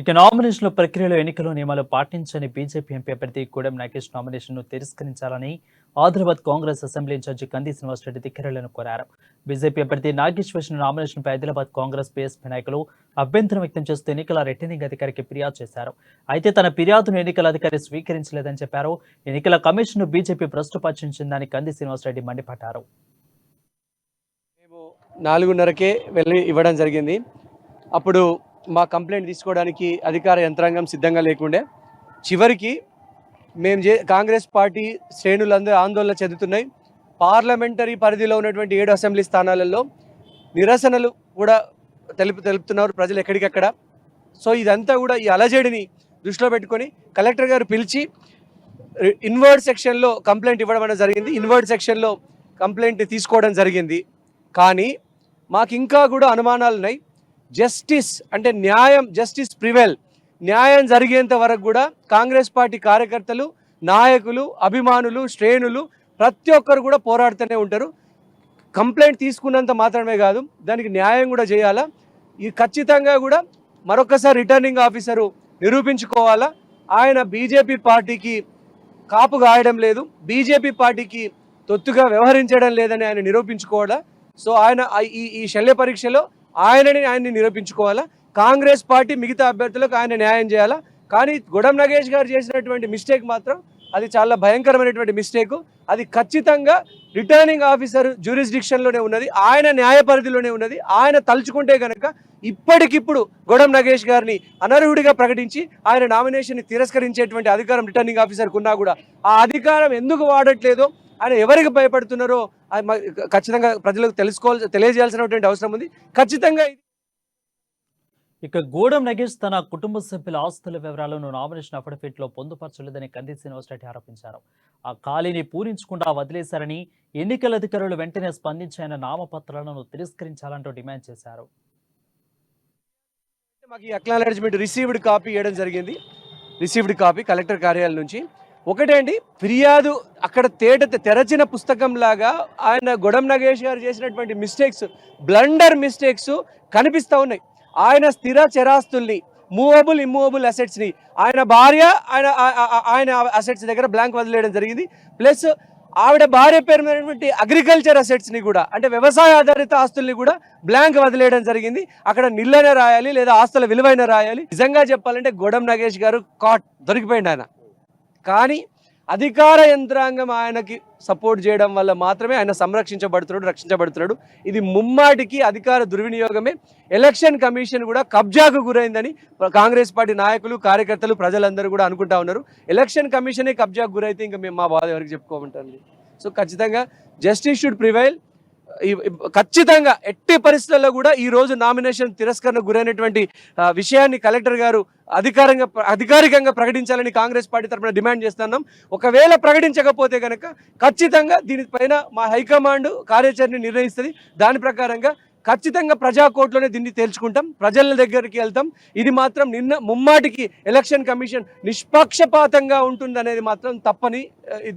ఇక నామినేషన్ల ప్రక్రియలో ఎన్నికల నియమాలు పాటించని బీజేపీ ఎంపీ అభ్యర్థి కూడెం నాగేష్ నామినేషన్ను తిరస్కరించాలని Adilabad Congress assembly in charge Kandi Srinivasa Reddy ధిక్కరలను కోరారు. బీజేపీ అభ్యర్థి నాగేష్ వేసిన నామినేషన్ పై ఆదిలాబాద్ కాంగ్రెస్ బీఎస్పీ నాయకులు అభ్యంతరం వ్యక్తం చేస్తూ ఎన్నికల రిటర్నింగ్ అధికారికి ఫిర్యాదు చేశారు. అయితే తన ఫిర్యాదును ఎన్నికల అధికారి స్వీకరించలేదని చెప్పారు. ఎన్నికల కమిషన్ బీజేపీ భ్రష్టుపరిచిందని కంది శ్రీనివాసరెడ్డి మండిపడ్డారు. మేము నాలుగున్నరకే వెళ్ళి ఇవ్వడం జరిగింది. అప్పుడు మా కంప్లైంట్ తీసుకోవడానికి అధికార యంత్రాంగం సిద్ధంగా లేకుండే. చివరికి మేము చే కాంగ్రెస్ పార్టీ శ్రేణులందరూ ఆందోళన చెందుతున్నాయి. పార్లమెంటరీ పరిధిలో ఉన్నటువంటి ఏడు అసెంబ్లీ స్థానాలలో నిరసనలు కూడా తెలుపు తెలుపుతున్నారు ప్రజలు ఎక్కడికక్కడ. సో ఇదంతా కూడా ఈ అలజడిని దృష్టిలో పెట్టుకొని కలెక్టర్ గారు పిలిచి ఇన్వర్డ్ సెక్షన్లో కంప్లైంట్ ఇవ్వడం అనేది జరిగింది. ఇన్వర్డ్ సెక్షన్లో కంప్లైంట్ తీసుకోవడం జరిగింది. కానీ మాకు ఇంకా కూడా అనుమానాలు ఉన్నాయి జస్టిస్ అంటే న్యాయం జస్టిస్ ప్రివెల్. న్యాయం జరిగేంత వరకు కూడా కాంగ్రెస్ పార్టీ కార్యకర్తలు నాయకులు అభిమానులు శ్రేణులు ప్రతి ఒక్కరు కూడా పోరాడుతూనే ఉంటారు. కంప్లైంట్ తీసుకున్నంత మాత్రమే కాదు దానికి న్యాయం కూడా చేయాలా? ఇది ఖచ్చితంగా కూడా మరొకసారి రిటర్నింగ్ ఆఫీసరు నిరూపించుకోవాలా? ఆయన బీజేపీ పార్టీకి కాపు గాయడం లేదు బీజేపీ పార్టీకి తొత్తుగా వ్యవహరించడం లేదని ఆయన నిరూపించుకోవాలా? సో ఆయన ఈ ఈ శల్య పరీక్షలో ఆయనని ఆయన్ని నిరూపించుకోవాలా? కాంగ్రెస్ పార్టీ మిగతా అభ్యర్థులకు ఆయన న్యాయం చేయాలా? కానీ గొడం నగేష్ గారు చేసినటువంటి మిస్టేక్ మాత్రం అది చాలా భయంకరమైనటువంటి మిస్టేక్. అది ఖచ్చితంగా రిటర్నింగ్ ఆఫీసర్ జ్యూరిస్డిక్షన్లోనే ఉన్నది ఆయన న్యాయ పరిధిలోనే ఉన్నది. ఆయన తలుచుకుంటే కనుక ఇప్పటికిప్పుడు గొడం నగేష్ గారిని అనర్హుడిగా ప్రకటించి ఆయన నామినేషన్ తిరస్కరించేటువంటి అధికారం రిటర్నింగ్ ఆఫీసర్కు ఉన్నా కూడా ఆ అధికారం ఎందుకు వాడట్లేదో ఆయన ఎవరికి భయపడుతున్నారో ఖచ్చితంగా ప్రజలకు తెలుసుకోవాల్సి తెలియజేయాల్సినటువంటి అవసరం ఉంది. ఖచ్చితంగా ఇక గూడెం నగేష్ తన కుటుంబ సభ్యుల ఆస్తుల వివరాలను నామినేషన్ అఫిడవిట్లో పొందుపరచలేదని కంది శ్రీనివాసరెడ్డి ఆరోపించారు. ఆ ఖాళీని పూరించకుండా వదిలేశారని ఎన్నికల అధికారులు వెంటనే స్పందించి ఆయన నామపత్రాలను తిరస్కరించాలంటూ డిమాండ్ చేశారు. మాకు ఈ అక్నాలెడ్జ్మెంట్ రిసీవ్డ్ కాపీ ఇవ్వడం జరిగింది. రిసీవ్డ్ కాపీ కలెక్టర్ కార్యాలయం నుంచి. ఒకటే అండి ఫిర్యాదు అక్కడ తేట తెరచిన పుస్తకం లాగా ఆయన గొడం నగేష్ గారు చేసినటువంటి మిస్టేక్స్ బ్లండర్ మిస్టేక్స్ కనిపిస్తూ ఉన్నాయి. ఆయన స్థిర చరాస్తుల్ని మూవబుల్ ఇమ్మూవబుల్ అసెట్స్ని ఆయన భార్య ఆయన ఆయన అసెట్స్ దగ్గర బ్లాంక్ వదిలేయడం జరిగింది. ప్లస్ ఆవిడ భార్య పేరు మీదటువంటి అగ్రికల్చర్ అసెట్స్ని కూడా అంటే వ్యవసాయ ఆధారిత ఆస్తుల్ని కూడా బ్లాంక్ వదిలేయడం జరిగింది. అక్కడ నిల్లనే రాయాలి లేదా ఆస్తుల విలువైన రాయాలి. నిజంగా చెప్పాలంటే గొడం నగేష్ గారు కాట్ దొరికిపోయింది ఆయన. కానీ అధికార యంత్రాంగం ఆయనకి సపోర్ట్ చేయడం వల్ల మాత్రమే ఆయన సంరక్షించబడుతున్నాడు రక్షించబడుతున్నాడు. ఇది ముమ్మాటికి అధికార దుర్వినియోగమే. ఎలక్షన్ కమిషన్ కూడా కబ్జాకు గురైందని కాంగ్రెస్ పార్టీ నాయకులు కార్యకర్తలు ప్రజలందరూ కూడా అనుకుంటా ఉన్నారు. ఎలక్షన్ కమిషనే కబ్జాకు గురైతే ఇంకా మేము మా బాధ ఎవరికి చెప్పుకోమంటారు సో ఖచ్చితంగా జస్టిస్ షుడ్ ప్రివైల్ ఖచ్చితంగా ఎట్టి పరిస్థితుల్లో కూడా ఈ రోజు నామినేషన్ తిరస్కరణ గురైనటువంటి విషయాన్ని కలెక్టర్ గారు అధికారంగా అధికారికంగా ప్రకటించాలని కాంగ్రెస్ పార్టీ తరఫున డిమాండ్ చేస్తున్నాం. ఒకవేళ ప్రకటించకపోతే కనుక ఖచ్చితంగా దీనిపైన మా హైకమాండ్ కార్యాచరణ నిర్ణయిస్తుంది. దాని ప్రకారంగా ఖచ్చితంగా ప్రజా కోర్టులోనే దీన్ని తేల్చుకుంటాం. ప్రజల దగ్గరికి వెళ్తాం. ఇది మాత్రం నిన్న ముమ్మాటికి ఎలక్షన్ కమిషన్ నిష్పక్షపాతంగా ఉంటుందనేది మాత్రం తప్పని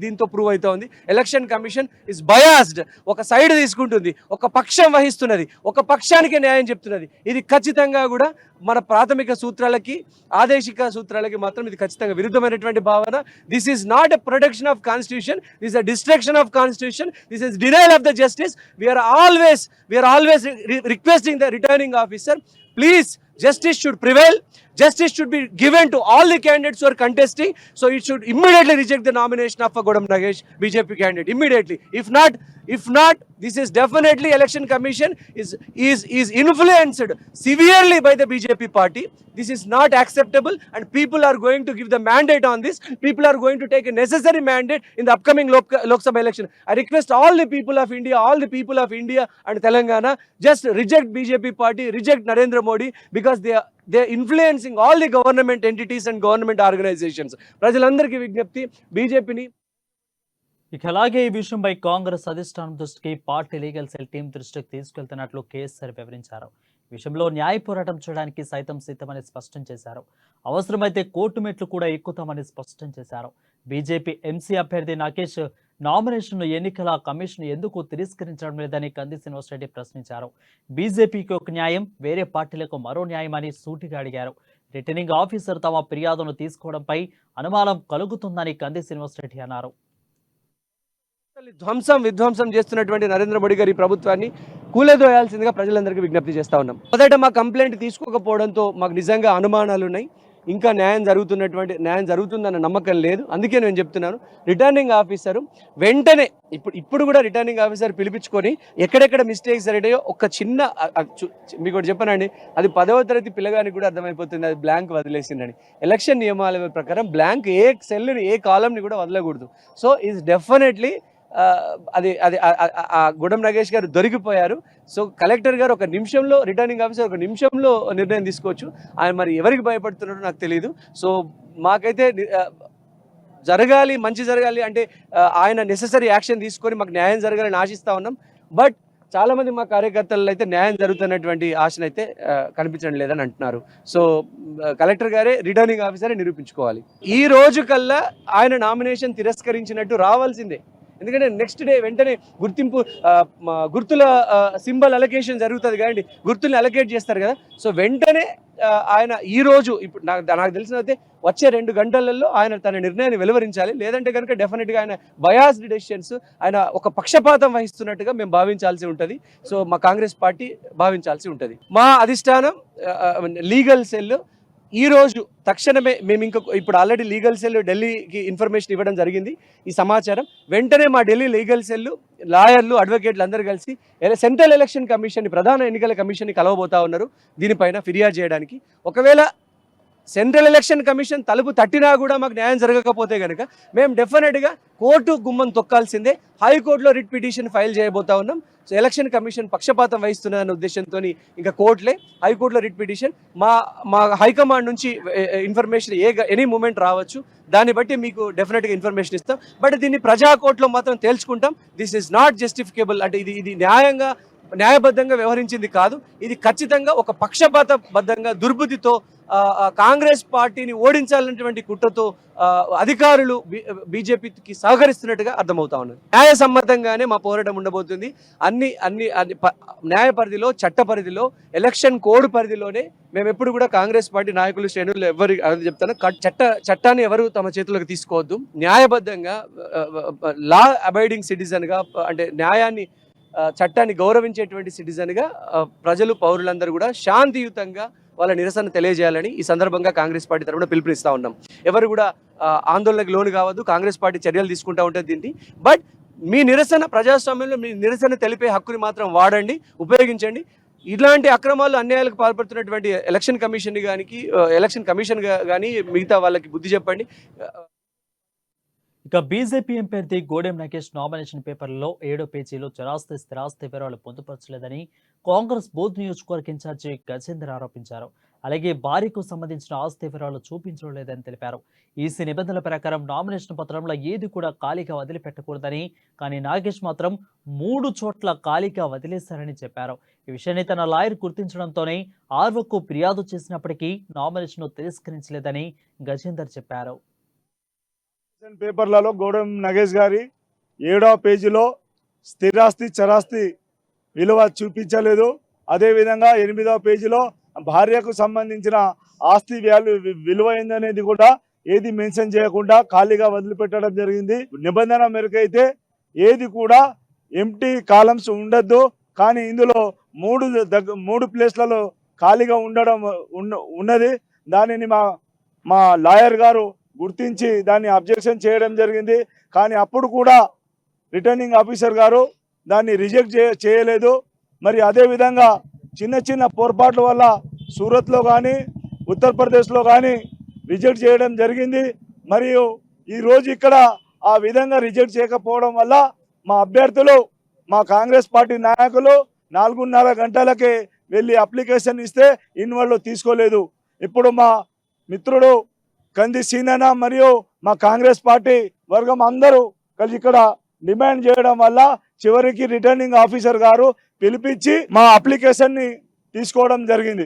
దీంతో ప్రూవ్ అవుతోంది. ఎలక్షన్ కమిషన్ ఇస్ బయాస్డ్ ఒక సైడ్ తీసుకుంటుంది ఒక పక్షం వహిస్తున్నది ఒక పక్షానికే న్యాయం చెప్తున్నది. ఇది ఖచ్చితంగా కూడా మన ప్రాథమిక సూత్రాలకి ఆదేశిక సూత్రాలకి మాత్రం ఇది ఖచ్చితంగా విరుద్ధమైనటువంటి భావన. This is not a protection of constitution this a destruction of constitution this is denial of the justice we are always we are always requesting the returning officer please justice should prevail. Justice should be given to all the candidates who are contesting. So it should immediately reject the nomination of a godam nagesh bjp candidate immediately. If not if not this is definitely election commission is is is influenced severely by the bjp party. This is not acceptable and people are going to give the mandate on this. People are going to take a necessary mandate in the upcoming lok, lok sabha election. I request all the people of india all the people of india and telangana just reject bjp party reject narendra modi because because they they influencing all the government entities and government organizations ప్రజలందరికీ విజ్ఞప్తి బీజేపీని ఇక అలాగే ఈ విషయంపై కాంగ్రెస్ అధిష్టానం దృష్టికి party legal cell team దృష్టికి తీసుకెళ్తున్నట్లు కేసీఆర్ వివరించారు. ఈ విషయంలో న్యాయ పోరాటం చేయడానికి సైతం సిద్ధమని స్పష్టం చేశారు. అవసరమైతే కోర్టు మెట్లు కూడా ఎక్కుతామని స్పష్టం చేశారు. బీజేపీ ఎంసీ అభ్యర్థి నాగేష్ నామినేషన్ ఎన్నికల కమిషన్ ఎందుకు తిరస్కరించడం లేదని కంది శ్రీనివాసరెడ్డి ప్రశ్నించారు. బీజేపీకి ఒక న్యాయం వేరే పార్టీలకు మరో న్యాయం అని సూటిగా అడిగారు. రిటర్నింగ్ ఆఫీసర్ తమ ఫిర్యాదును తీసుకోవడంపై అనుమానం కలుగుతుందని కంది శ్రీనివాసరెడ్డి అన్నారు. ధ్వంసం విధ్వంసం చేస్తున్నటువంటి నరేంద్ర మోడీ గారి ప్రభుత్వాన్ని కూలదోయాల్సిందిగా ప్రజలందరికీ విజ్ఞప్తి చేస్తా ఉన్నాం. మొదట మా కంప్లైంట్ తీసుకోకపోవడంతో మాకు నిజంగా అనుమానాలు ఉన్నాయి ఇంకా న్యాయం జరుగుతున్నటువంటి న్యాయం జరుగుతుందన్న నమ్మకం లేదు. అందుకే నేను చెప్తున్నాను రిటర్నింగ్ ఆఫీసరు వెంటనే ఇప్పుడు ఇప్పుడు కూడా రిటర్నింగ్ ఆఫీసర్ పిలిపించుకొని ఎక్కడెక్కడ మిస్టేక్స్ జరిగాయో ఒక చిన్న మీకు ఒకటి చెప్పనండి. అది పదవ తరగతి పిల్లగానికి కూడా అర్థమైపోతుంది అది బ్లాంక్ వదిలేసిందని. ఎలక్షన్ నియమాల ప్రకారం బ్లాంక్ ఏ సెల్ని ఏ కాలంని కూడా వదలకూడదు. సో ఈజ్ డెఫినెట్లీ అది అది ఆ- గుడెం ఆ గుడం గారు దొరికిపోయారు. సో కలెక్టర్ గారు ఒక నిమిషంలో రిటర్నింగ్ ఆఫీసర్ ఒక నిమిషంలో నిర్ణయం తీసుకోవచ్చు. ఆయన మరి ఎవరికి భయపడుతున్నారో నాకు తెలియదు సో మాకైతే జరగాలి మంచి జరగాలి అంటే ఆయన నెససరీ యాక్షన్ తీసుకొని మాకు న్యాయం జరగాలని ఆశిస్తూ ఉన్నాం. బట్ చాలామంది మా కార్యకర్తలు అయితే న్యాయం జరుగుతున్నటువంటి ఆశను అయితే కనిపించడం లేదని అంటున్నారు. సో కలెక్టర్ గారే రిటర్నింగ్ ఆఫీసరే నిరూపించుకోవాలి. ఈ రోజు కల్లా ఆయన నామినేషన్ తిరస్కరించినట్టు రావాల్సిందే. ఎందుకంటే నెక్స్ట్ డే వెంటనే గుర్తింపు గుర్తుల సింబల్ అలొకేషన్ జరుగుతుంది కాబట్టి గుర్తుల్ని అలొకేట్ చేస్తారు కదా. సో వెంటనే ఆయన ఈ రోజు ఇప్పుడు నాకు నాకు తెలిసిన అయితే వచ్చే రెండు గంటలలో ఆయన తన నిర్ణయాన్ని వెలువరించాలి. లేదంటే కనుక డెఫినెట్గా ఆయన బయాస్డ్ డెసిషన్స్ ఆయన ఒక పక్షపాతం వహిస్తున్నట్టుగా మేము భావించాల్సి ఉంటుంది. సో మా కాంగ్రెస్ పార్టీ భావించాల్సి ఉంటుంది. మా అధిష్టానం లీగల్ సెల్ ఈ రోజు తక్షణమే మేము ఇంకా ఇప్పుడు ఆల్రెడీ లీగల్ సెల్ ఢిల్లీకి ఇన్ఫర్మేషన్ ఇవ్వడం జరిగింది. ఈ సమాచారం. వెంటనే మా ఢిల్లీ లీగల్ సెల్ లాయర్లు అడ్వకేట్లు అందరూ కలిసి సెంట్రల్ ఎలక్షన్ కమిషన్ ప్రధాన ఎన్నికల కమిషన్ని కలవబోతా ఉన్నారు. దీనిపైన ఫిర్యాదు చేయడానికి. ఒకవేళ సెంట్రల్ ఎలక్షన్ కమిషన్ తలుపు తట్టినా కూడా మాకు న్యాయం జరగకపోతే కనుక మేము డెఫినెట్గా కోర్టు గుమ్మం తొక్కాల్సిందే. హైకోర్టులో రిట్ పిటిషన్ ఫైల్ చేయబోతా ఉన్నాం. సో ఎలక్షన్ కమిషన్ పక్షపాతం వహిస్తున్నదన్న ఉద్దేశంతో ఇంకా కోర్టులే హైకోర్టులో రిట్ పిటిషన్. మా మా హైకమాండ్ నుంచి ఇన్ఫర్మేషన్ ఏ ఎనీ మూమెంట్ రావచ్చు. దాన్ని బట్టి మీకు డెఫినెట్గా ఇన్ఫర్మేషన్ ఇస్తాం. బట్ దీన్ని ప్రజా కోర్టులో మాత్రం తేల్చుకుంటాం. This is not justifiable. అంటే ఇది ఇది న్యాయంగా న్యాయబద్ధంగా వ్యవహరించింది కాదు. ఇది ఖచ్చితంగా ఒక పక్షపాతబద్ధంగా దుర్బుద్ధితో కాంగ్రెస్ పార్టీని ఓడించాలన్నటువంటి కుట్రతో అధికారులు బీజేపీకి సహకరిస్తున్నట్టుగా అర్థమవుతా ఉన్నది. న్యాయసమ్మతంగానే మా పోరాటం ఉండబోతుంది. అన్ని అన్ని అన్ని న్యాయ పరిధిలో చట్ట పరిధిలో ఎలక్షన్ కోడ్ పరిధిలోనే మేము ఎప్పుడు కూడా కాంగ్రెస్ పార్టీ నాయకులు శ్రేణులు ఎవరు అది చెప్తాను. చట్ట చట్టాన్ని ఎవరు తమ చేతులకు తీసుకోవద్దు. న్యాయబద్ధంగా లా అబైడింగ్ సిటిజన్గా అంటే న్యాయాన్ని చట్టాన్ని గౌరవించేటువంటి సిటిజన్గా ప్రజలు పౌరులందరూ కూడా శాంతియుతంగా వాళ్ళ నిరసన తెలియజేయాలని ఈ సందర్భంగా కాంగ్రెస్ పార్టీ తరఫున పిలుపునిస్తా ఉన్నాం. ఎవరు కూడా ఆందోళనకు లోను కావద్దు కాంగ్రెస్ పార్టీ చర్యలు తీసుకుంటూ ఉంటుంది దీన్ని. బట్ మీ నిరసన ప్రజాస్వామ్యంలో మీ నిరసన తెలిపే హక్కుని మాత్రం వాడండి ఉపయోగించండి. ఇలాంటి అక్రమాలు అన్యాయాలకు పాల్పడుతున్నటువంటి ఎలక్షన్ కమిషన్ కానీ ఎలక్షన్ కమిషన్ కానీ మిగతా వాళ్ళకి బుద్ధి చెప్పండి. ఇక బీజేపీ అభ్యర్థి గోడెం నాగేష్ నామినేషన్ పేపర్లలో ఏడో పేజీలో చరాస్తి స్థిరాస్తి వివరాలు పొందుపరచలేదని కాంగ్రెస్ బోధ్ నియోజకవర్గ ఇన్ఛార్జి గజేందర్ ఆరోపించారు. అలాగే భార్యకు సంబంధించిన ఆస్తి వివరాలు చూపించడం లేదని తెలిపారు. ఈసీ నిబంధనల ప్రకారం నామినేషన్ పత్రంలో ఏది కూడా ఖాళీగా వదిలిపెట్టకూడదని కానీ నాగేష్ మాత్రం మూడు చోట్ల ఖాళీగా వదిలేశారని చెప్పారు. ఈ విషయాన్ని తన లాయర్ గుర్తించడంతోనే ఆర్వకు ఫిర్యాదు చేసినప్పటికీ నామినేషన్ను తిరస్కరించలేదని గజేందర్ చెప్పారు. పేపర్లలో గౌడెం నగేష్ గారి ఏడవ పేజీలో స్థిరాస్తి చరాస్తి విలువ చూపించలేదు. అదేవిధంగా ఎనిమిదవ పేజీలో భార్యకు సంబంధించిన ఆస్తి వాల్యూ విలువ ఏందనేది కూడా ఏది మెన్షన్ చేయకుండా ఖాళీగా వదిలిపెట్టడం జరిగింది. నిబంధన మేరకైతే ఏది కూడా ఎంటీ కాలమ్స్ ఉండద్దు. కానీ ఇందులో మూడు దగ్గ మూడు ప్లేస్లలో ఖాళీగా ఉండడం ఉన్న- ఉన్నది. దానిని మా మా లాయర్ గారు గుర్తించి దాన్ని అబ్జెక్షన్ చేయడం జరిగింది. కానీ అప్పుడు కూడా రిటర్నింగ్ ఆఫీసర్ గారు దాన్ని రిజెక్ట్ చేయలేదు. మరి అదేవిధంగా చిన్న చిన్న పొరపాట్ల వల్ల సూరత్లో కానీ ఉత్తరప్రదేశ్లో కానీ రిజెక్ట్ చేయడం జరిగింది. మరియు ఈరోజు ఇక్కడ ఆ విధంగా రిజెక్ట్ చేయకపోవడం వల్ల మా అభ్యర్థులు మా కాంగ్రెస్ పార్టీ నాయకులు నాలుగున్నర గంటలకే వెళ్ళి అప్లికేషన్ ఇస్తే ఇన్వాల్వ్ తీసుకోలేదు. ఇప్పుడు మా మిత్రుడు కంది సీనన మరియు మా కాంగ్రెస్ పార్టీ వర్గం అందరూ కలిసి ఇక్కడ డిమాండ్ చేయడం వల్ల చివరికి రిటర్నింగ్ ఆఫీసర్ గారు పిలిపించి మా అప్లికేషన్ని తీసుకోవడం జరిగింది.